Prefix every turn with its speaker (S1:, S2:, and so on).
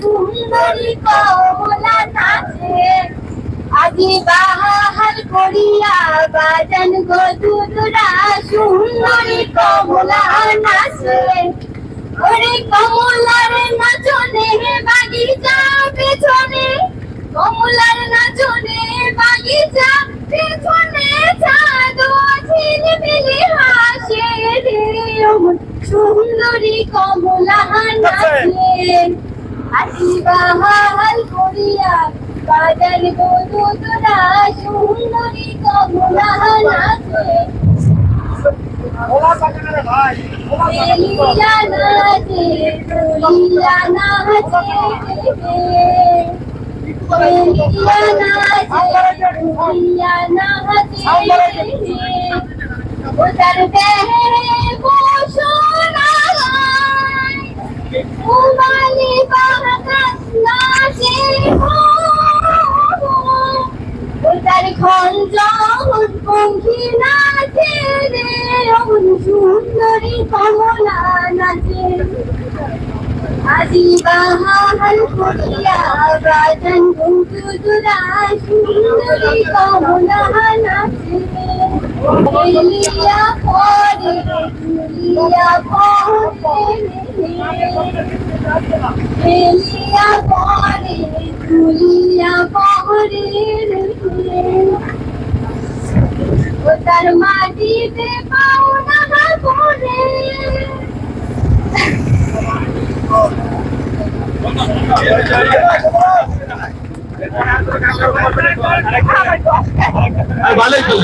S1: সুন্দরী কমলা নাচে আজি বাহার করিয়া বাজান গো দুদুরা, সুন্দরী কমলা নাচে ওরে কমলার নাচনে বাগিচা পেছনে, কমলার নাচনে বাগিচা পেছনে, চাঁদ ঝিলমিলি হাসে রে। সুন্দরী কমলা নাচে হাসি বাহাল করিয়া বাজার গরুদরা সুন্দরী কমলা নাচে এলিয়া নাচে এলিয়া নাচে এলিয়া নাচে এলিয়া নাচে উদার দেহে বসুনায় উমালি বাহাকাস পঙ্খী নাচে রে সুন্দরী কমলা নাচে। আজি বাহাল করিয়া বাজন গুদুরা সুন্দরী কমলা নাচে। এলিয়া পরে দুলিয়া পরে মাটিতে পাওনা পরে
S2: ভালোই তো